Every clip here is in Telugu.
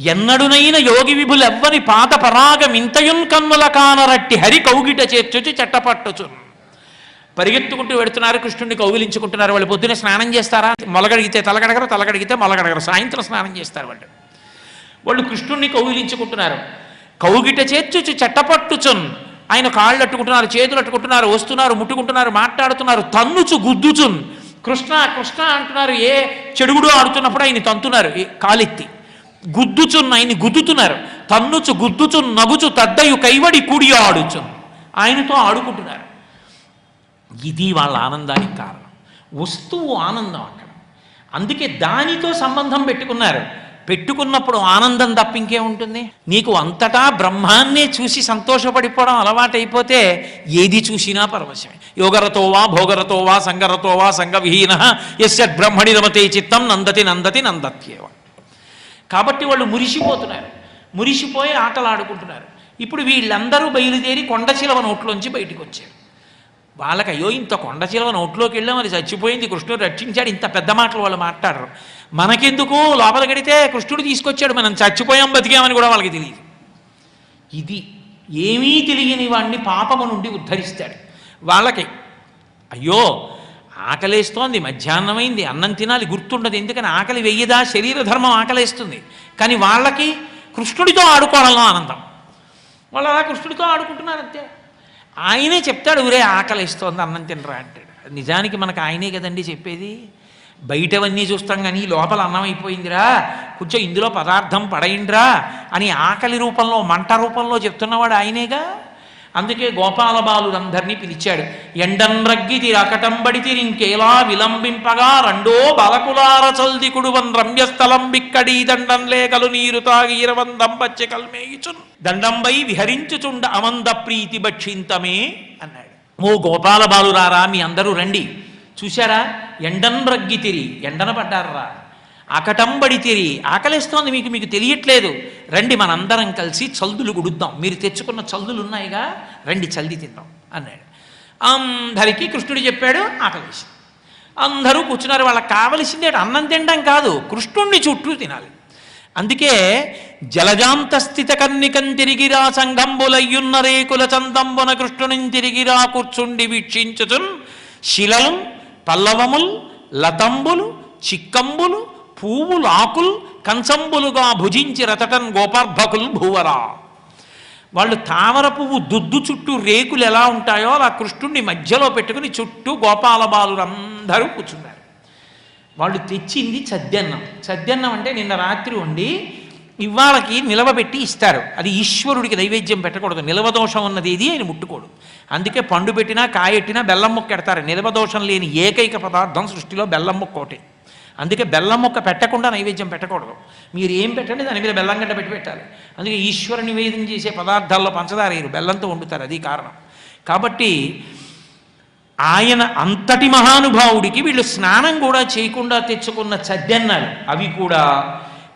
ఎన్నడునైన యోగి విభులెవ్వని పాత పరాగమింతయున్ కన్నుల కానరట్టి హరి కౌగిట చేర్చొచ్చి చెట్టపట్టుచు పరిగెత్తుకుంటూ వెడుతున్నారు కృష్ణుడిని కౌగిలించుకుంటున్నారు. వాళ్ళు పొద్దున స్నానం చేస్తారా? మొలగడిగితే తలగడగరు తలగడిగితే మొలగడగరు సాయంత్రం స్నానం చేస్తారు వాళ్ళు. వాళ్ళు కృష్ణుణ్ణి కౌగిలించుకుంటున్నారు. కౌగిట చేర్చుచు చెట్టపట్టుచున్. ఆయన కాళ్ళు అట్టుకుంటున్నారు చేతులు అట్టుకుంటున్నారు వస్తున్నారు ముట్టుకుంటున్నారు మాట్లాడుతున్నారు తన్నుచు గుద్దుచున్. కృష్ణ కృష్ణ అంటున్నారు ఏ చెడుగుడు ఆడుతున్నప్పుడు ఆయన తంతున్నారు కాలెత్తి. గుద్దుచున్న ఆయన్ని గుద్దుతున్నారు. తన్నుచు గుద్దుచు నగుచు తద్దయు కైవడి కూడియో ఆడుచు. ఆయనతో ఆడుకుంటున్నారు. ఇది వాళ్ళ ఆనందానికి కారణం. వస్తువు ఆనందం అక్కడ. అందుకే దానితో సంబంధం పెట్టుకున్నారు. పెట్టుకున్నప్పుడు ఆనందం తప్ప ఇంకేముంటుంది నీకు అంతటా బ్రహ్మాన్నే చూసి సంతోషపడిపోవడం అలవాటైపోతే ఏది చూసినా పరవశమే. యోగరతో వా భోగరతో వా సంగరతో వా సంగవిహీన ఎస్య బ్రహ్మణి రమతే చిత్తం నందతి నందతి నందత్యేవ. కాబట్టి వాళ్ళు మురిసిపోతున్నారు. మురిసిపోయి ఆటలాడుకుంటున్నారు. ఇప్పుడు వీళ్ళందరూ బయలుదేరి కొండచిలవ నోట్లోంచి బయటికి వచ్చారు వాళ్ళకి అయ్యో ఇంత కొండచిలవ నోట్లోకి వెళ్ళాం అది చచ్చిపోయింది కృష్ణుడు రక్షించాడు ఇంత పెద్ద మాటలు వాళ్ళు మాట్లాడరు. మనకెందుకు? లోపల గడితే కృష్ణుడు తీసుకొచ్చాడు మనం చచ్చిపోయాం బతికామని కూడా వాళ్ళకి తెలియదు. ఇది ఏమీ తెలియని వాడిని పాపము నుండి ఉద్ధరిస్తాడు. వాళ్ళకి అయ్యో ఆకలేస్తోంది మధ్యాహ్నమైంది అన్నం తినాలి గుర్తుండదు ఎందుకని ఆకలి వెయ్యదా శరీర ధర్మం ఆకలేస్తుంది. కానీ వాళ్ళకి కృష్ణుడితో ఆడుకోవడంలో ఆనందం. వాళ్ళు అలా కృష్ణుడితో ఆడుకుంటున్నారు అంతే ఆయనే చెప్తాడు ఊరే ఆకలిస్తోంది అన్నం తినరా అంటాడు. నిజానికి మనకు ఆయనే కదండి చెప్పేది. బయటవన్నీ చూస్తాం కానీ లోపల అన్నం అయిపోయిందిరా కొంచెం ఇందులో పదార్థం పడయిండ్రా అని ఆకలి రూపంలో మంట రూపంలో చెప్తున్నవాడు ఆయనేగా? అందుకే గోపాల బాలురందరినీ పిలిచాడు ఎండన్రగ్గితి రకటంబడితి ఇంకేలా విలంబింపగా రెండో బలకులార చల్ది కుడువన్ రమ్యస్థలం బిక్కడి దండం లేకలు నీరు తాగి ఇరవందం కల్మేయుచున్. దండంబై విహరించుచుండ అమంద ప్రీతి భక్షింతమే అన్నాడు. ఓ గోపాల బాలురారా మీ అందరూ రండి. చూశారా? ఎండన్ రగ్గితిరి ఎండన పడ్డారా ఆకటంబడి తిరి ఆకలిస్తోంది మీకు మీకు తెలియట్లేదు. రండి మనందరం కలిసి చల్దులు గుడుద్దాం. మీరు తెచ్చుకున్న చల్దులు ఉన్నాయిగా రండి చల్ది తిందాం అన్నాడు. అందరికీ కృష్ణుడు చెప్పాడు ఆకలేసి. అందరూ కూర్చున్నారు వాళ్ళకి కావలసింది అన్నం తినడం కాదు కృష్ణుణ్ణి చుట్టూ తినాలి. అందుకే జలజాంత స్థిత కన్నికం తిరిగిరా సంఘంబులయ్యున్న రేకుల చందంబున కృష్ణుని తిరిగిరా కూర్చుండి వీక్షించుచున్ శిలలు పల్లవముల్ లతంబులు చిక్కంబులు పువ్వులు ఆకులు కంచంబులుగా భుజించి రతటన్ గోపార్భకులు భూవరా. వాళ్ళు తామర పువ్వు దుద్దు చుట్టూ రేకులు ఎలా ఉంటాయో అలా కృష్ణుణ్ణి మధ్యలో పెట్టుకుని చుట్టూ గోపాల బాలురందరూ కూర్చున్నారు. వాళ్ళు తెచ్చింది చద్దన్నం. చద్దన్నం అంటే నిన్న రాత్రి వండి ఇవాళకి నిలవబెట్టి ఇస్తారు. అది ఈశ్వరుడికి నైవేద్యం పెట్టకూడదు. నిలవదోషం ఉన్నది ఇది ఆయన ముట్టుకోడు. అందుకే పండు పెట్టినా కాయెట్టినా బెల్లం ముక్క ఎడతారు. నిలవదోషం లేని ఏకైక పదార్థం సృష్టిలో బెల్లం ముక్క ఒకటే. అందుకే బెల్లం ముక్క పెట్టకుండా నైవేద్యం పెట్టకూడదు. మీరు ఏం పెట్టండి దాని మీద బెల్లం గడ్డ పెట్టి పెట్టాలి. అందుకే ఈశ్వర నివేదన చేసే పదార్థాల్లో పంచదార వేయరు బెల్లంతో వండుతారు అది కారణం. కాబట్టి ఆయన అంతటి మహానుభావుడికి వీళ్ళు స్నానం కూడా చేయకుండా తెచ్చుకున్న చద్దెన్నాడు అవి కూడా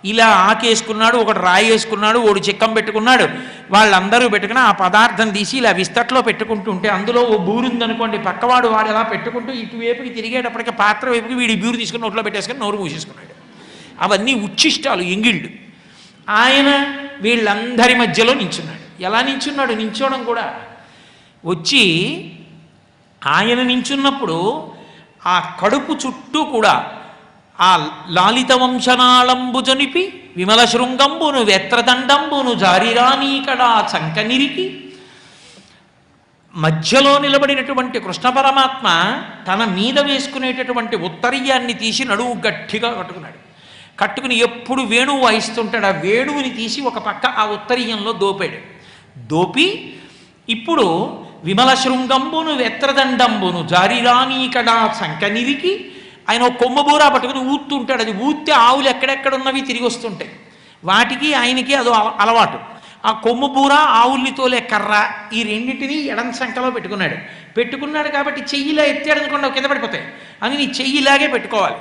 ఇలా ఆకేసుకున్నాడు ఒకటి రాయి వేసుకున్నాడు చిక్కం పెట్టుకున్నాడు. వాళ్ళందరూ పెట్టుకుని ఆ పదార్థం తీసి ఇలా విస్తట్లో పెట్టుకుంటుంటే అందులో ఓ బూరు ఉందనుకోండి పక్కవాడు వాడు ఎలా పెట్టుకుంటూ ఇటువైపుకి తిరిగేటప్పటికి పాత్ర వైపుకి వీడి బూరు తీసుకుని నోట్లో పెట్టేసుకుని నోరు మూసేసుకున్నాడు. అవన్నీ ఉచ్ఛిష్టాలు ఎంగిళ్ళు. ఆయన వీళ్ళందరి మధ్యలో నించున్నాడు. ఎలా నించున్నాడు? నించోవడం కూడా. వచ్చి ఆయన నించున్నప్పుడు ఆ కడుపు చుట్టూ కూడా ఆ లాలిత వంశనాళంబు జనిపి విమల శృంగంబును వెత్రదండంబును జారిరానీకడా చంకనిరికి. మధ్యలో నిలబడినటువంటి కృష్ణ పరమాత్మ తన మీద వేసుకునేటటువంటి ఉత్తరీయాన్ని తీసి నడువు గట్టిగా కట్టుకున్నాడు. కట్టుకుని ఎప్పుడు వేణువు వాయిస్తుంటాడు ఆ వేణువుని తీసి ఒక పక్క ఆ ఉత్తరీయంలో దోపాడు. దోపి ఇప్పుడు విమల శృంగంబును వెత్రదండంబును జారిరానీకడా సంకనిరికి ఆయన ఒక కొమ్మ బూరా పట్టుకుని ఊతుంటాడు అది ఊత్తే ఆవులు ఎక్కడెక్కడ ఉన్నవి తిరిగి వస్తుంటాయి. వాటికి ఆయనకి అదో అల- అలవాటు. ఆ కొమ్ము బూర ఆవుల్ని తోలే కర్ర ఈ రెండింటిని ఎడం సంఖలో పెట్టుకున్నాడు. పెట్టుకున్నాడు కాబట్టి చెయ్యిలా ఎత్తాడు అనుకోండి కింద పడిపోతాయి. అని నీ చెయ్యిలాగే పెట్టుకోవాలి.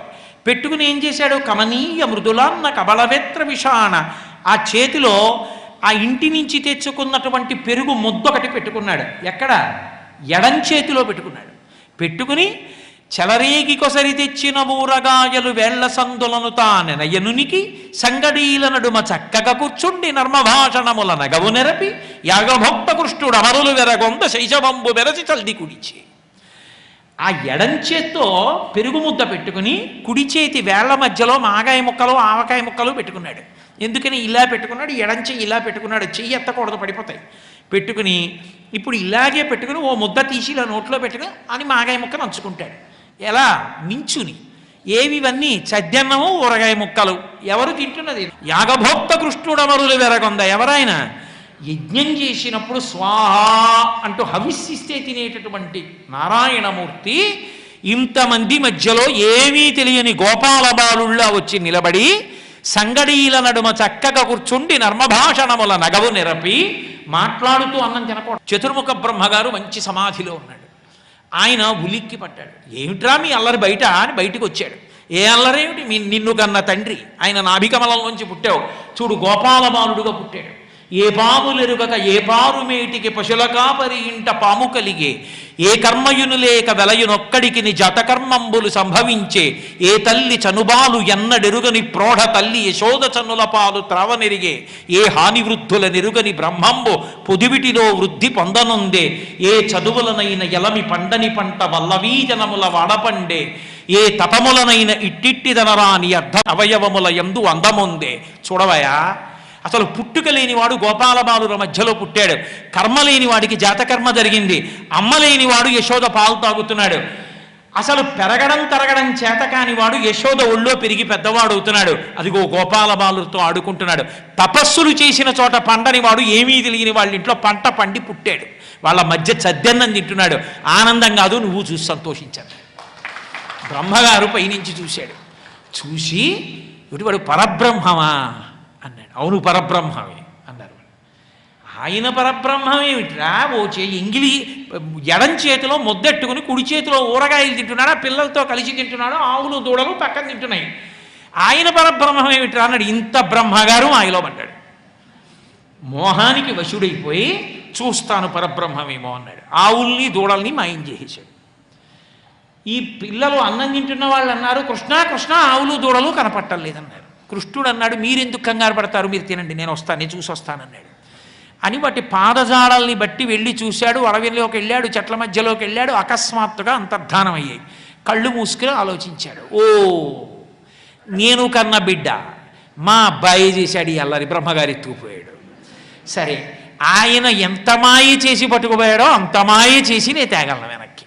పెట్టుకుని ఏం చేశాడు? కమనీయ మృదులాన్న కబలవేత్ర విషాణ. ఆ చేతిలో ఆ ఇంటి నుంచి తెచ్చుకున్నటువంటి పెరుగు ముద్దొకటి పెట్టుకున్నాడు. ఎక్కడ? ఎడం చేతిలో పెట్టుకున్నాడు. పెట్టుకుని చెలరేగికొసరి తెచ్చిన ఊరగాయలు వేళ్ళ సందులను తానెనయనునికి సంగడీల నడుమ చక్కగా కూర్చుండి నర్మభాషణముల నగవు నెరపి యాగభక్త కృష్ణుడు అమరులు వెరగొంద శైశవంబు వెరసి చల్ది కుడిచి. ఆ ఎడంచేత్తో పెరుగు ముద్ద పెట్టుకుని కుడి చేతి వేళ్ళ మధ్యలో మాగాయ ముక్కలు ఆవకాయ ముక్కలు పెట్టుకున్నాడు. ఎందుకని? ఇలా పెట్టుకున్నాడు ఎడంచే ఇలా పెట్టుకున్నాడు చెయ్యి ఎత్తకూడదు పడిపోతాయి. పెట్టుకుని ఇప్పుడు ఇలాగే పెట్టుకుని ఓ ముద్ద తీసి ఇలా నోట్లో పెట్టుకుని అని మాగాయ ముక్క నంచుకుంటాడు ఎలా? మించుని. ఏవివన్నీ? చద్యన్నము చద్దన్నము ఊరగాయ ముక్కలు. ఎవరు తింటున్నది? యాగభోక్త కృష్ణుడమరులు వెరగొంద. ఎవరైనా యజ్ఞం చేసినప్పుడు స్వాహా అంటూ హవిస్సిస్తే తినేటటువంటి నారాయణమూర్తి ఇంతమంది మధ్యలో ఏమీ తెలియని గోపాల బాలుళ్ళ వచ్చి నిలబడి సంగడీల నడుమ చక్కగా కూర్చుండి నర్మభాషణముల నగవు నిరపి మాట్లాడుతూ అన్నం తినకూడదు. చతుర్ముఖ బ్రహ్మగారు మంచి సమాధిలో ఉన్నాడు. ఆయన ఉలిక్కి పట్టాడు. ఏమిట్రా మీ అల్లరి బయట? అని బయటికి వచ్చాడు. ఏ అల్లరేమిటి? మీ నిన్ను కన్న తండ్రి. ఆయన నాభికమలంలోంచి పుట్టావు. చూడు గోపాలబాలుడుగా పుట్టాడు. ఏ పాములెరుగక ఏ పారుమేటికి పశుల కాపరి ఇంట పాము కలిగే ఏ కర్మయును లేక వెలయునొక్కడికి జతకర్మంబులు సంభవించే ఏ తల్లి చనుబాలు ఎన్నడెరుగని ప్రోఢ తల్లి యశోద చనుల పాలు త్రావనెరిగే ఏ హాని వృద్ధుల నెరుగని బ్రహ్మంబు పొదివిటిలో వృద్ధి పొందనుందే ఏ చదువులనైన ఎలమి పండని పంట వల్లవీజనముల వాడపండే ఏ తపములనైన ఇట్టిట్టిదనరాని అర్ధ అవయవముల ఎందు అందముందే. చూడవయా? అసలు పుట్టుక లేనివాడు గోపాలబాలుల మధ్యలో పుట్టాడు. కర్మ లేని వాడికి జాతకర్మ జరిగింది. అమ్మ లేనివాడు యశోద పాలు తాగుతున్నాడు. అసలు పెరగడం తరగడం చేత కానివాడు యశోద ఒళ్ళో పెరిగి పెద్దవాడు అవుతున్నాడు. అదిగో గోపాలబాలుతో ఆడుకుంటున్నాడు. తపస్సులు చేసిన చోట పండని వాడు ఏమీ తెలియని వాళ్ళ ఇంట్లో పంట పండి పుట్టాడు. వాళ్ళ మధ్య చద్దెన్నం తింటున్నాడు. ఆనందం కాదు నువ్వు చూసి సంతోషించాను బ్రహ్మగారు పైనుంచి చూశాడు. చూసి ఇటు వాడు పరబ్రహ్మమా? అవును పరబ్రహ్మమే అన్నారు. ఆయన పరబ్రహ్మమేమిట్రా ఓ చే ఎంగిలి ఎడం చేతిలో ముద్దెట్టుకుని కుడి చేతిలో ఊరగాయలు తింటున్నాడు ఆ పిల్లలతో కలిసి తింటున్నాడు ఆవులు దూడలు పక్కన తింటున్నాయి. ఆయన పరబ్రహ్మమేమిట్రా అన్నాడు. ఇంత బ్రహ్మగారు ఆయలో పడ్డాడు. మోహానికి వశుడైపోయి చూస్తాను పరబ్రహ్మమేమో అన్నాడు. ఆవుల్ని దూడల్ని మాయం చేసేశాడు. ఈ పిల్లలు అన్నం తింటున్న వాళ్ళు అన్నారు కృష్ణ కృష్ణ ఆవులు దూడలు కనపట్టలేదన్నారు. కృష్ణుడు అన్నాడు మీరెందుకు కంగారు పడతారు? మీరు తినండి నేను వస్తాను నేను చూసి వస్తానన్నాడు అని వాటి పాదజాడల్ని బట్టి వెళ్ళి చూశాడు అడవిలోకి వెళ్ళాడు చెట్ల మధ్యలోకి వెళ్ళాడు అకస్మాత్తుగా అంతర్ధానం అయ్యాయి. కళ్ళు మూసుకుని ఆలోచించాడు ఓ నేను కన్న బిడ్డ మా అబ్బాయి చేశాడు ఈ అల్లరి బ్రహ్మగారి ఎత్తుకుపోయాడు. సరే ఆయన ఎంత మాయ చేసి పట్టుకుపోయాడో అంత మాయ చేసి నేను తేగలను వెనక్కి.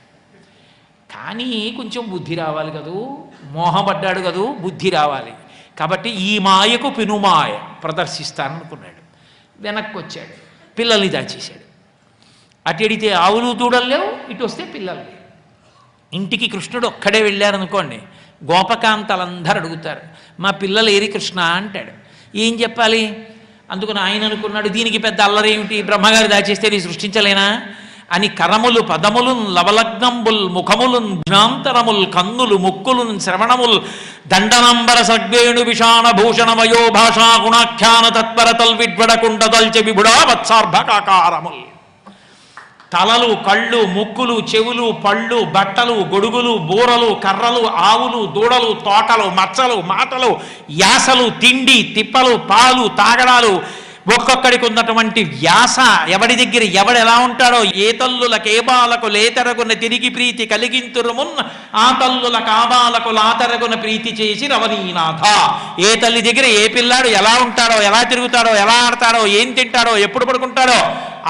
కానీ కొంచెం బుద్ధి రావాలి కదూ మోహపడ్డాడు కదూ బుద్ధి రావాలి. కాబట్టి ఈ మాయకు పెనుమాయ ప్రదర్శిస్తాననుకున్నాడు. వెనక్కి వచ్చాడు పిల్లల్ని దాచేశాడు. అటు ఎడితే ఆవులు దూడల్లేవు ఇటు వస్తే పిల్లలు ఇంటికి కృష్ణుడు ఒక్కడే వెళ్ళారనుకోండి గోపకాంతలందరూ అడుగుతారు మా పిల్లలు ఏరి కృష్ణ అంటాడు. ఏం చెప్పాలి? అందుకని ఆయన అనుకున్నాడు దీనికి పెద్ద అల్లరేమిటి? బ్రహ్మగారు దాచేస్తే నీ సృష్టించలేనా? అని కరములు పదములున్ లవలగ్నంబుల్ ముఖములున్ జ్ఞాంతరముల్ కన్నులు ముక్కులున్ శ్రవణముల్ దండనంబర సద్వేణు విషాణ భూషణమయో భాషా గుణాఖ్యాన తత్పర తల్విడ్వడకుండ దల్చె విభుడా వత్సార్భకాకారముల్ తలలు కళ్ళు ముక్కులు చెవులు పళ్ళు బట్టలు గొడుగులు బూరలు కర్రలు ఆవులు దూడలు తోటలు మచ్చలు మాటలు యాసలు తిండి తిప్పలు పాలు తాగడాలు ఒక్కొక్కడికి ఉన్నటువంటి వ్యాస ఎవడి దగ్గర ఎవడు ఎలా ఉంటాడో ఏ తల్లుల కేబాలకు లేతరగున తిరిగి ప్రీతి కలిగింతురుమున్ ఆ తల్లుల కాబాలకు లాతరగున ప్రీతి చేసి రవనీనాథ ఏ తల్లి దగ్గర ఏ పిల్లాడు ఎలా ఉంటాడో ఎలా తిరుగుతాడో ఎలా ఆడతాడో ఏం తింటాడో ఎప్పుడు పడుకుంటాడో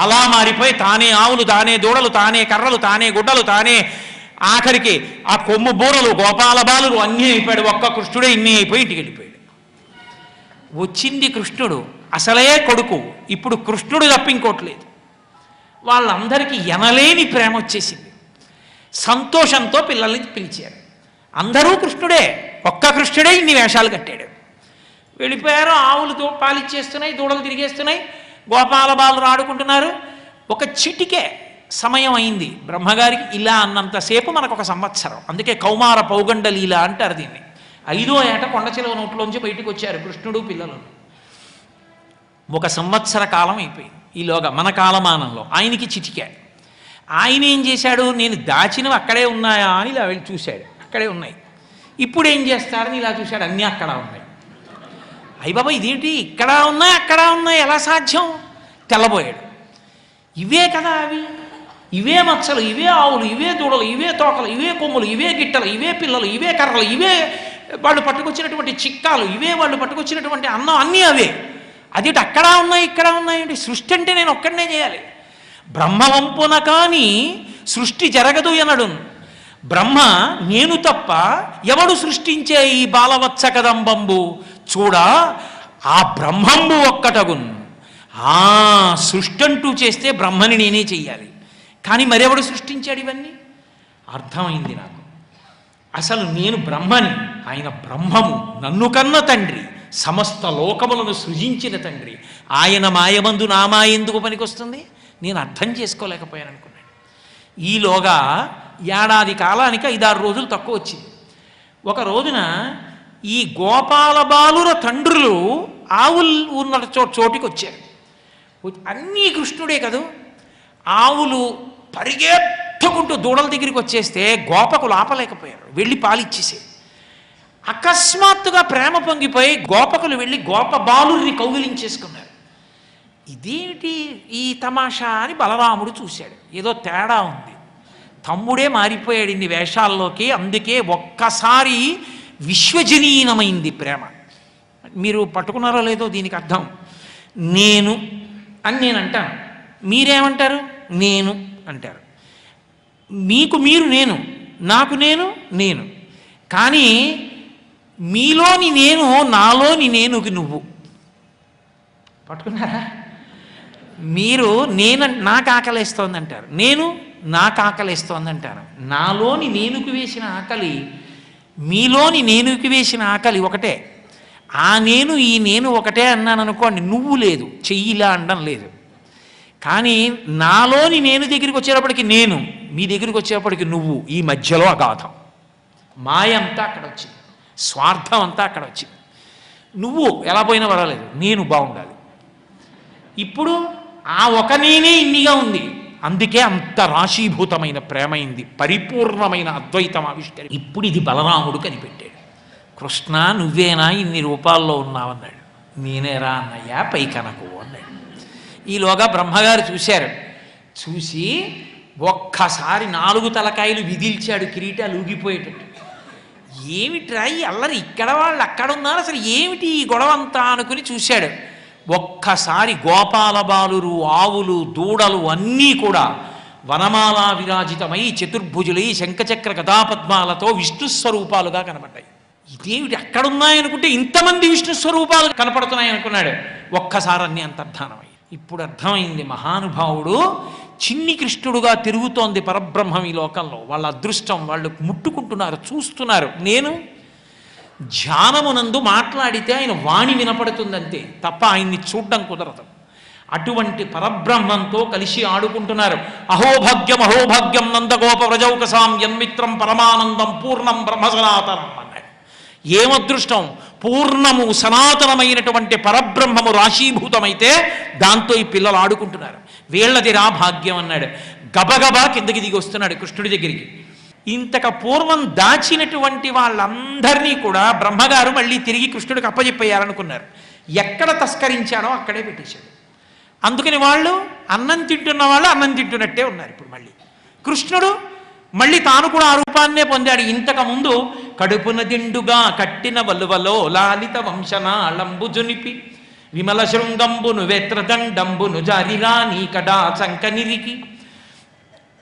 అలా మారిపోయి తానే ఆవులు తానే దూడలు తానే కర్రలు తానే గుడ్డలు తానే ఆఖరికి ఆ కొమ్ము బూరలు గోపాల బాలులు అన్నీ అయిపోయాడు. ఒక్క కృష్ణుడే ఇన్ని అయిపోయి ఇంటికి వెళ్ళిపోయాడు. వచ్చింది కృష్ణుడు. అసలే కొడుకు. ఇప్పుడు కృష్ణుడు తప్ప ఇంకోట్లేదు వాళ్ళందరికీ ఎనలేని ప్రేమ వచ్చేసింది. సంతోషంతో పిల్లల్ని పిలిచారు. అందరూ కృష్ణుడే. ఒక్క కృష్ణుడే ఇన్ని వేషాలు కట్టాడు. వెళ్ళిపోయారు ఆవులు పాలిచ్చేస్తున్నాయి దూడలు తిరిగేస్తున్నాయి. గోపాల బాలు ఆడుకుంటున్నారు. ఒక చిటికే సమయం అయింది. బ్రహ్మగారికి ఇలా అన్నంతసేపు మనకు ఒక సంవత్సరం. అందుకే కౌమార పౌగండలీల అంటారు దీన్ని. ఐదో ఏట కొండ నోట్లోంచి బయటకు వచ్చారు కృష్ణుడు పిల్లలు. ఒక సంవత్సర కాలం అయిపోయింది. ఈలోగా మన కాలమానంలో ఆయనకి చిటికాడు ఆయన ఏం చేశాడు? నేను దాచినవి అక్కడే ఉన్నాయా అని ఇలా వెళ్ళి చూశాడు. అక్కడే ఉన్నాయి. ఇప్పుడు ఏం చేస్తాడని ఇలా చూశాడు. అన్నీ అక్కడ ఉన్నాయి. అయ్య బాబా ఇదేంటి? ఇక్కడ ఉన్నాయి అక్కడ ఉన్నాయి. ఎలా సాధ్యం? తెల్లబోయాడు. ఇవే కదా అవి. ఇవే మచ్చలు ఇవే ఆవులు ఇవే దూడలు ఇవే తోకలు ఇవే కొమ్ములు ఇవే గిట్టలు ఇవే పిల్లలు ఇవే కర్రలు ఇవే వాళ్ళు పట్టుకొచ్చినటువంటి చిక్కాలు ఇవే వాళ్ళు పట్టుకొచ్చినటువంటి అన్నం అన్నీ అవే. అది అక్కడ ఉన్నాయి ఇక్కడ ఉన్నాయి సృష్టి అంటే నేను ఒక్కడనే చేయాలి. బ్రహ్మవంపున కానీ సృష్టి జరగదు అనడు. బ్రహ్మ నేను తప్ప ఎవడు సృష్టించే ఈ బాలవత్స కదంబంబు చూడ ఆ బ్రహ్మంబు ఒక్కటగున్. ఆ సృష్టి అంటూ చేస్తే బ్రహ్మని నేనే చెయ్యాలి. కానీ మరెవడు సృష్టించాడు ఇవన్నీ? అర్థమైంది నాకు. అసలు నేను బ్రహ్మని ఆయన బ్రహ్మము నన్ను కన్న తండ్రి. సమస్త లోకములను సృజించిన తండ్రి. ఆయన మాయమందు నా మాయ ఎందుకు పనికొస్తుంది? నేను అర్థం చేసుకోలేకపోయాను అనుకున్నాను. ఈలోగా ఏడాది కాలానికి ఐదారు రోజులు తక్కువ వచ్చింది. ఒక రోజున ఈ గోపాల బాలుర తండ్రులు ఆవులు ఉన్న చో చోటికి వచ్చారు. అన్నీ కృష్ణుడే కదూ? ఆవులు పరిగెత్తుకుంటూ దూడల దగ్గరికి వచ్చేస్తే గోపకు లాపలేకపోయారు. వెళ్ళి పాలిచ్చేసేది అకస్మాత్తుగా ప్రేమ పొంగిపోయి గోపకులు వెళ్ళి గోప బాలుని కౌగిలించేసుకున్నారు. ఇదేమిటి ఈ తమాషా అని బలరాముడు చూశాడు. ఏదో తేడా ఉంది. తమ్ముడే మారిపోయాడు ఇన్ని వేషాల్లోకి అందుకే ఒక్కసారి విశ్వజనీనమైంది ప్రేమ. మీరు పట్టుకున్నారో లేదో దీనికి అర్థం. నేను అని నేను అంటాను. మీరేమంటారు? నేను అంటారు. మీకు మీరు నేను నాకు నేను నేను. కానీ మీలోని నేను నాలోని నేనుకి నువ్వు. పట్టుకున్నారా? మీరు నేను నాకు ఆకలేస్తోంది అంటారు నేను నాకు ఆకలేస్తోంది అంటారు నాలోని నేనుకు వేసిన ఆకలి మీలోని నేనుకి వేసిన ఆకలి ఒకటే. ఆ నేను ఈ నేను ఒకటే అన్నాను అనుకోండి నువ్వు లేదు. చెయ్యిలా అనడం లేదు. కానీ నాలోని నేను దగ్గరికి వచ్చేటప్పటికి నేను మీ దగ్గరికి వచ్చేటప్పటికి నువ్వు ఈ మధ్యలో అగాధం. మాయంతా అక్కడ వచ్చింది స్వార్థం అంతా అక్కడ వచ్చింది. నువ్వు ఎలా పోయినా పర్వాలేదు నేను బాగుండాలి. ఇప్పుడు ఆ ఒక నేనే ఇన్నిగా ఉంది. అందుకే అంత రాశీభూతమైన ప్రేమైంది పరిపూర్ణమైన అద్వైతం ఆవిష్కరి. ఇప్పుడు ఇది బలరాముడు కనిపెట్టాడు. కృష్ణ నువ్వేనా ఇన్ని రూపాల్లో ఉన్నావన్నాడు నేనేరా అన్నయ్యా పైకనకు అన్నాడు. ఈలోగా బ్రహ్మగారు చూశారు. చూసి ఒక్కసారి నాలుగు తలకాయలు విదిల్చాడు కిరీటాలు ఊగిపోయేటట్టు. ఏమిట్రా ఈ అల్లరి? ఇక్కడ వాళ్ళు అక్కడ ఉన్నారు. అసలు ఏమిటి ఈ గొడవ అంతా అనుకుని చూశాడు. ఒక్కసారి గోపాల బాలురు ఆవులు దూడలు అన్నీ కూడా వనమాలా విరాజితమై చతుర్భుజులై శంఖచక్ర కథాపద్మాలతో విష్ణు స్వరూపాలుగా కనబడ్డాయి. ఇదేమిటి? అక్కడున్నాయనుకుంటే ఇంతమంది విష్ణు స్వరూపాలు కనపడుతున్నాయి అనుకున్నాడు ఒక్కసారి అన్ని అంతర్ధానమై ఇప్పుడు అర్థమైంది మహానుభావుడు చిన్ని కృష్ణుడుగా తిరుగుతోంది పరబ్రహ్మం ఈ లోకంలో. వాళ్ళ అదృష్టం వాళ్ళు ముట్టుకుంటున్నారు చూస్తున్నారు. నేను ధ్యానమునందు మాట్లాడితే ఆయన వాణి వినపడుతుందంతే తప్ప ఆయన్ని చూడడం కుదరదు. అటువంటి పరబ్రహ్మంతో కలిసి ఆడుకుంటున్నారు. అహోభాగ్యం అహోభాగ్యం నందగోప వ్రజౌకసాం యన్మిత్రం పరమానందం పూర్ణం బ్రహ్మ సనాతనం అన్నాడు. ఏమదృష్టం? పూర్ణము సనాతనమైనటువంటి పరబ్రహ్మము రాశీభూతమైతే దాంతో ఈ పిల్లలు ఆడుకుంటున్నారు. వీళ్ళది రా భాగ్యం అన్నాడు. గబగబా కిందకి దిగి వస్తున్నాడు కృష్ణుడి దగ్గరికి. ఇంతక పూర్వం దాచినటువంటి వాళ్ళందరినీ కూడా బ్రహ్మగారు మళ్ళీ తిరిగి కృష్ణుడికి అప్పజెప్పయ్యారనుకున్నారు ఎక్కడ తస్కరించానో అక్కడే పెట్టేశాడు. అందుకని వాళ్ళు అన్నం తింటున్న వాళ్ళు అన్నం తింటున్నట్టే ఉన్నారు ఇప్పుడు మళ్ళీ. కృష్ణుడు మళ్ళీ తాను కూడా ఆ రూపాన్నే పొందాడు. ఇంతక ముందు కడుపున దిండుగా కట్టిన వలువలో లాలిత వంశనాళంబు జునిపి విమల శృంగంబును వేత్రదండంబును జారిరా నీకడా చంకనిరికి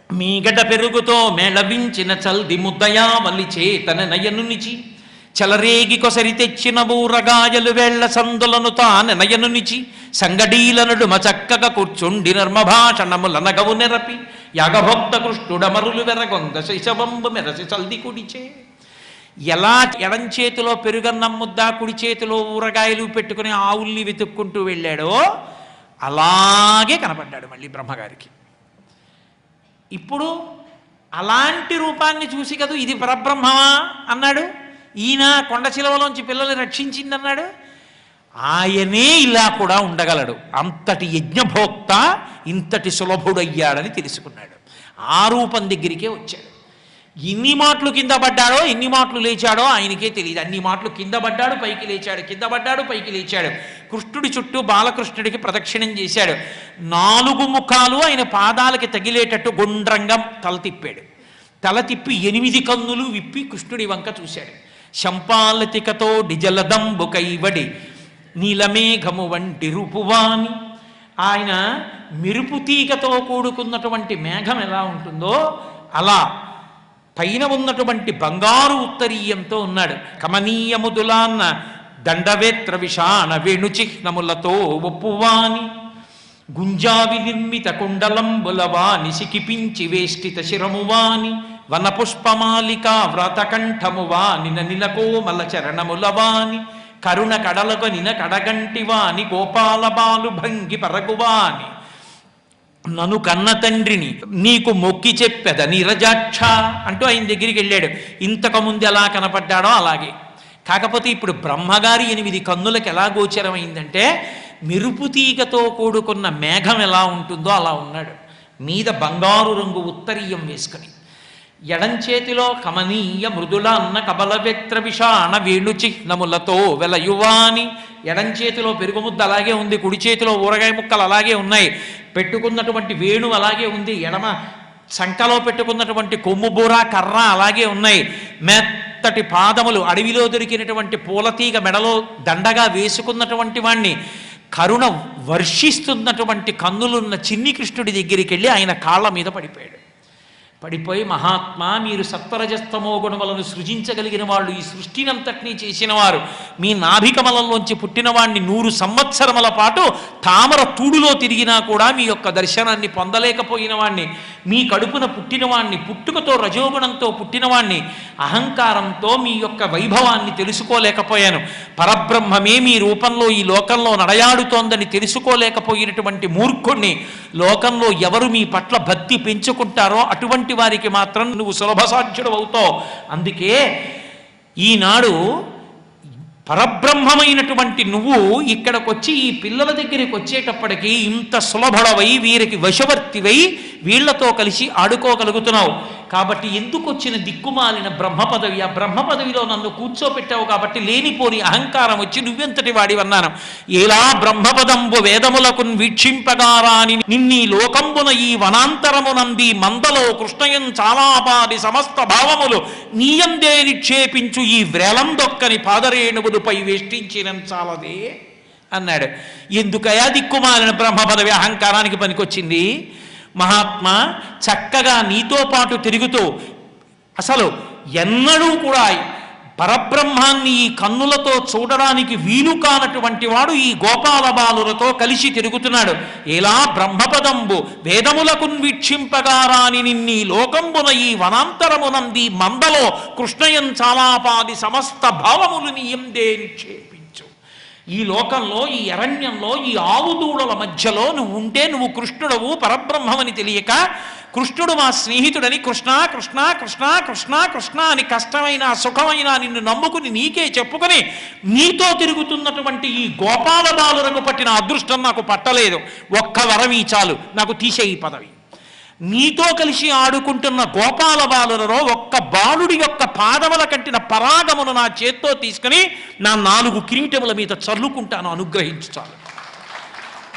మీగడ పెరుగుతో మేళవించిన చల్ది ముద్దయా వల్లి చేతన నయనునిచి చలరేగి కొసరి తెచ్చిన బూరగాయలు వేళ్ళ సందులను తాన నయనునిచి సంగడీలనుడు మచక్కగా కూర్చుండి నర్మభాషణములనగవు నెరపి యాగభక్త కృష్ణుడమరులు వెరగొంద శిశవంబు మెరసి చల్ది కుడిచే. ఎలా ఎడం చేతిలో పెరుగన్నం ముద్ద కుడి చేతిలో ఊరగాయలు పెట్టుకుని ఆవుల్ని వెతుక్కుంటూ వెళ్ళాడో అలాగే కనపడ్డాడు మళ్ళీ బ్రహ్మగారికి. ఇప్పుడు అలాంటి రూపాన్ని చూసి కదూ ఇది పరబ్రహ్మమా? అన్నాడు. ఈయన కొండ చిలవలోంచి పిల్లల్ని రక్షించిందన్నాడు. ఆయనే ఇలా కూడా ఉండగలడు. అంతటి యజ్ఞభోక్త ఇంతటి సులభుడయ్యాడని తెలుసుకున్నాడు. ఆ రూపం దగ్గరికే వచ్చాడు. ఎన్ని మాటలు కింద పడ్డాడో ఎన్ని మాటలు లేచాడో ఆయనకే తెలియదు. అన్ని మాటలు కింద పడ్డాడు పైకి లేచాడు. కింద పడ్డాడు పైకి లేచాడు. కృష్ణుడి చుట్టూ బాలకృష్ణుడికి ప్రదక్షిణం చేశాడు. నాలుగు ముఖాలు ఆయన పాదాలకి తగిలేటట్టు గుండ్రంగా తల తిప్పాడు. తల తిప్పి ఎనిమిది కన్నులు విప్పి కృష్ణుడి వంక చూశాడు. శంపాలతికతో డిజలదంబు కైవడి నీలమేఘము వంటి రూపువాని ఆయన మెరుపు తీగతో కూడుకున్నటువంటి మేఘం ఎలా ఉంటుందో అలా. పైన ఉన్నటువంటి బంగారు ఉత్తరీయంతో ఉన్నాడు. కమనీయముదులాన్న దండవేత్ర విషాణ వేణు చిహ్నములతో ఒప్పువాని గుంజావి నిర్మిత కుండలంబులవాని సికిపించి వేష్టిత శిరమువాని వన పుష్పమాలిక వ్రతకంఠమువాని నిలకోమల చరణములవాని కరుణ కడలకు నిన కడగంటివాని గోపాల బాలు భంగి పరగువాని. నను కన్న తండ్రిని నీకు మొక్కి చెప్పెద నీరజాక్ష అంటూ ఆయన దగ్గరికి వెళ్ళాడు. ఇంతకుముందు ఎలా కనపడ్డాడో అలాగే. కాకపోతే ఇప్పుడు బ్రహ్మగారి ఎనిమిది కన్నులకు ఎలా గోచరమైందంటే మెరుపు తీగతో కూడుకున్న మేఘం ఎలా ఉంటుందో అలా ఉన్నాడు. మీద బంగారు రంగు ఉత్తరీయం వేసుకుని. ఎడంచేతిలో కమనీయ మృదుల అన్న కబలవెత్ర విషాణ వేణు చిహ్నములతో వెలయువాని. ఎడంచేతిలో పెరుగుముద్ద పెరుగు ముద్ద అలాగే ఉంది కుడి చేతిలో ఊరగాయ ముక్కలు అలాగే ఉన్నాయి. పెట్టుకున్నటువంటి వేణు అలాగే ఉంది ఎడమ సంకలో పెట్టుకున్నటువంటి కొమ్ము బూర కర్ర అలాగే ఉన్నాయి. మెత్తటి పాదములు అడవిలో దొరికినటువంటి పూలతీగ మెడలో దండగా వేసుకున్నటువంటి వాణ్ణి. కరుణ వర్షిస్తున్నటువంటి కన్నులున్న చిన్ని కృష్ణుడి దగ్గరికి వెళ్ళి ఆయన కాళ్ళ మీద పడిపోయాడు. పడిపోయి మహాత్మా మీరు సత్వరజస్తమో గుణములను సృజించగలిగిన వాళ్ళు ఈ సృష్టినంతటినీ చేసినవారు. మీ నాభికమలంలోంచి పుట్టినవాణ్ణి నూరు సంవత్సరముల పాటు తామర తూడులో తిరిగినా కూడా మీ యొక్క దర్శనాన్ని పొందలేకపోయిన వాణ్ణి మీ కడుపున పుట్టినవాణ్ణి పుట్టుకతో రజోగుణంతో పుట్టినవాణ్ణి అహంకారంతో మీ యొక్క వైభవాన్ని తెలుసుకోలేకపోయాను. పరబ్రహ్మమే మీ రూపంలో ఈ లోకంలో నడయాడుతోందని తెలుసుకోలేకపోయినటువంటి మూర్ఖుణ్ణి. లోకంలో ఎవరు మీ పట్ల భక్తి పెంచుకుంటారో అటువంటి వారికి మాత్రం నువ్వు సులభ సాధ్యుడు అవుతావు. అందుకే ఈనాడు పరబ్రహ్మమైనటువంటి నువ్వు ఇక్కడికి వచ్చి ఈ పిల్లల దగ్గరికి వచ్చేటప్పటికి ఇంత సులభడవై వీరికి వశవర్తివై వీళ్ళతో కలిసి ఆడుకోగలుగుతున్నావు. కాబట్టి ఎందుకు వచ్చిన దిక్కుమాలిన బ్రహ్మ పదవి? ఆ బ్రహ్మ పదవిలో నన్ను కూర్చోపెట్టావు కాబట్టి లేనిపోని అహంకారం వచ్చి నువ్వెంతటి వాడివన్నాను ఎలా బ్రహ్మపదంబు వేదములకు వీక్షింపగారాని నిన్నీ లోకంబున ఈ వనాంతరమునంది మందలో కృష్ణయం చాలాపాది సమస్త భావములు నీయందే నిక్షేపించు ఈ వ్రేలందొక్కని పాదరేణువులపై వేష్టించిన చాలదే అన్నాడు. ఎందుకయా దిక్కుమాలిన బ్రహ్మ పదవి? అహంకారానికి పనికొచ్చింది. మహాత్మా చక్కగా నీతో పాటు తిరుగుతూ అసలు ఎన్నడూ కూడా పరబ్రహ్మాన్ని ఈ కన్నులతో చూడడానికి వీలు కానటువంటి వాడు ఈ గోపాల బాలులతో కలిసి తిరుగుతున్నాడు. ఎలా బ్రహ్మపదంబు వేదములకు వీక్షింపగారాని నిన్ని లోకంబున ఈ వనాంతరమునంది మందలో కృష్ణయం చాలాపాది సమస్త భావములు నీయందే నిక్షేపి ఈ లోకంలో ఈ అరణ్యంలో ఈ ఆవు దూడల మధ్యలో నువ్వు ఉంటే నువ్వు కృష్ణుడవు పరబ్రహ్మమని తెలియక కృష్ణుడు మా స్నేహితుడని కృష్ణ కృష్ణ కృష్ణ కృష్ణ కృష్ణ అని కష్టమైన సుఖమైన నిన్ను నమ్ముకుని నీకే చెప్పుకొని నీతో తిరుగుతున్నటువంటి ఈ గోపాల బాలులకు పట్టిన అదృష్టం నాకు పట్టలేదు. ఒక్క వరమీ చాలు. నాకు తీసేయి పదవి. నీతో కలిసి ఆడుకుంటున్న గోపాల బాలులలో ఒక్క బాలుడి పాదముల కంటిన పరాగమును నా చేత్తో తీసుకుని నా నాలుగు కిరీటముల మీద చల్లుకుంటాను అనుగ్రహించు చాలు.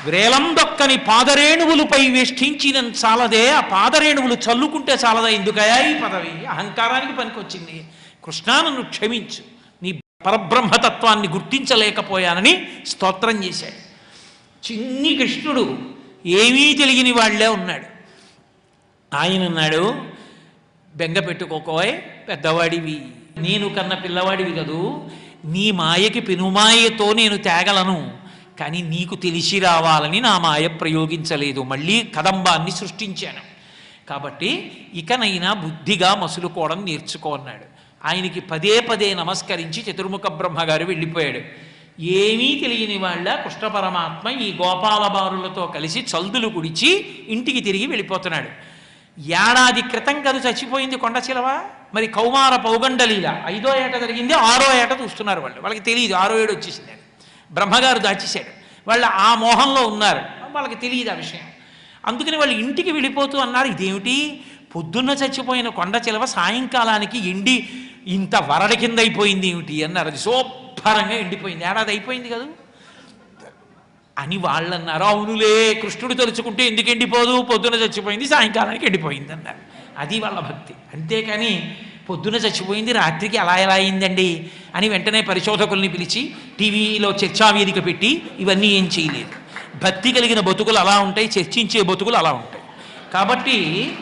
వ్రేలందొక్కని పాదరేణువులపై వేష్టించిన చాలదే ఆ పాదరేణువులు చల్లుకుంటే చాలదా ఎందుకయా ఈ పదవి? అహంకారానికి పనికొచ్చింది. కృష్ణా నన్ను క్షమించు. నీ పరబ్రహ్మతత్వాన్ని గుర్తించలేకపోయానని స్తోత్రం చేశాడు. చిన్ని కృష్ణుడు ఏమీ తెలియని వాళ్ళే ఉన్నాడు. ఆయన అన్నాడు బెంగ పెట్టుకోకోయ్ పెద్దవాడివి. నేను కన్న పిల్లవాడివి కదూ నీ మాయకి పెనుమాయతో నేను తేగలను కానీ నీకు తెలిసి రావాలని నా మాయ ప్రయోగించలేదు. మళ్ళీ కదంబాన్ని సృష్టించాను. కాబట్టి ఇకనైనా బుద్ధిగా మసులుకోవడం నేర్చుకో అన్నాడు. ఆయనకి పదే పదే నమస్కరించి చతుర్ముఖ బ్రహ్మగారు వెళ్ళిపోయాడు. ఏమీ తెలియని వాళ్ళ కృష్ణ పరమాత్మ ఈ గోపాల బారులతో కలిసి చల్దులు గుడిచి ఇంటికి తిరిగి వెళ్ళిపోతున్నాడు. ఏడాది క్రితం కదా చచ్చిపోయింది కొండచిలవ మరి కౌమార పౌగండలీల ఐదో ఏట జరిగింది ఆరో ఏట చూస్తున్నారు వాళ్ళు. వాళ్ళకి తెలియదు ఆరో ఏడు వచ్చేసింది బ్రహ్మగారు దాచేశాడు. వాళ్ళు ఆ మోహంలో ఉన్నారు. వాళ్ళకి తెలియదు ఆ విషయం. అందుకని వాళ్ళు ఇంటికి వెళ్ళిపోతూ అన్నారు ఇదేమిటి? పొద్దున్న చచ్చిపోయిన కొండ చిలవ సాయంకాలానికి ఎండి ఇంత వరడ కింద అయిపోయింది ఏమిటి? అన్నారు. అది శుభ్రంగా ఎండిపోయింది. ఏడాది అయిపోయింది కదా. అని వాళ్ళు అన్నారు అవునులే కృష్ణుడు తలుచుకుంటే ఎందుకు ఎండిపోదు? పొద్దున చచ్చిపోయింది సాయంకాలానికి ఎండిపోయింది అన్నారు. అది వాళ్ళ భక్తి. అంతేకాని పొద్దున చచ్చిపోయింది రాత్రికి అలా ఎలా అయిందండి అని వెంటనే పరిశోధకుల్ని పిలిచి టీవీలో చర్చావేదిక పెట్టి ఇవన్నీ ఏం చేయలేదు. భక్తి కలిగిన బతుకులు అలా ఉంటాయి చర్చించే బతుకులు అలా ఉంటాయి. కాబట్టి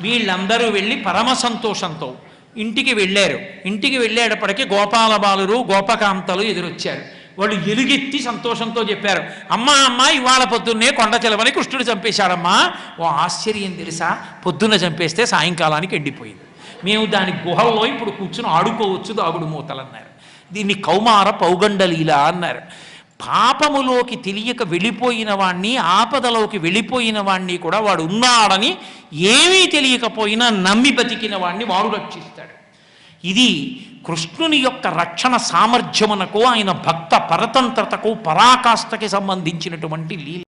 వీళ్ళందరూ వెళ్ళి పరమ సంతోషంతో ఇంటికి వెళ్ళారు. ఇంటికి వెళ్ళేటప్పటికీ గోపాల బాలురు గోపకాంతలు ఎదురొచ్చారు. వాళ్ళు ఎలుగెత్తి సంతోషంతో చెప్పారు అమ్మా అమ్మ ఇవాళ పొద్దున్నే కొండ చిలవని కృష్ణుడు చంపేశాడమ్మా ఓ ఆశ్చర్యం తెలుసా? పొద్దున్న చంపేస్తే సాయంకాలానికి ఎండిపోయింది. మేము దాని గుహల్లో ఇప్పుడు కూర్చుని ఆడుకోవచ్చు దాగుడు మూతలన్నారు. దీన్ని కౌమార పౌగండలీల అన్నారు. పాపములోకి తెలియక వెళ్ళిపోయిన వాణ్ణి ఆపదలోకి వెళ్ళిపోయిన వాణ్ణి కూడా వాడు ఉన్నాడని ఏమీ తెలియకపోయినా నమ్మి బతికిన వాణ్ణి వాడు రక్షిస్తాడు. ఇది కృష్ణుని యొక్క రక్షణ సామర్థ్యమునకు ఆయన భక్త పరతంత్రతకు పరాకాష్ఠకి సంబంధించినటువంటి లీల.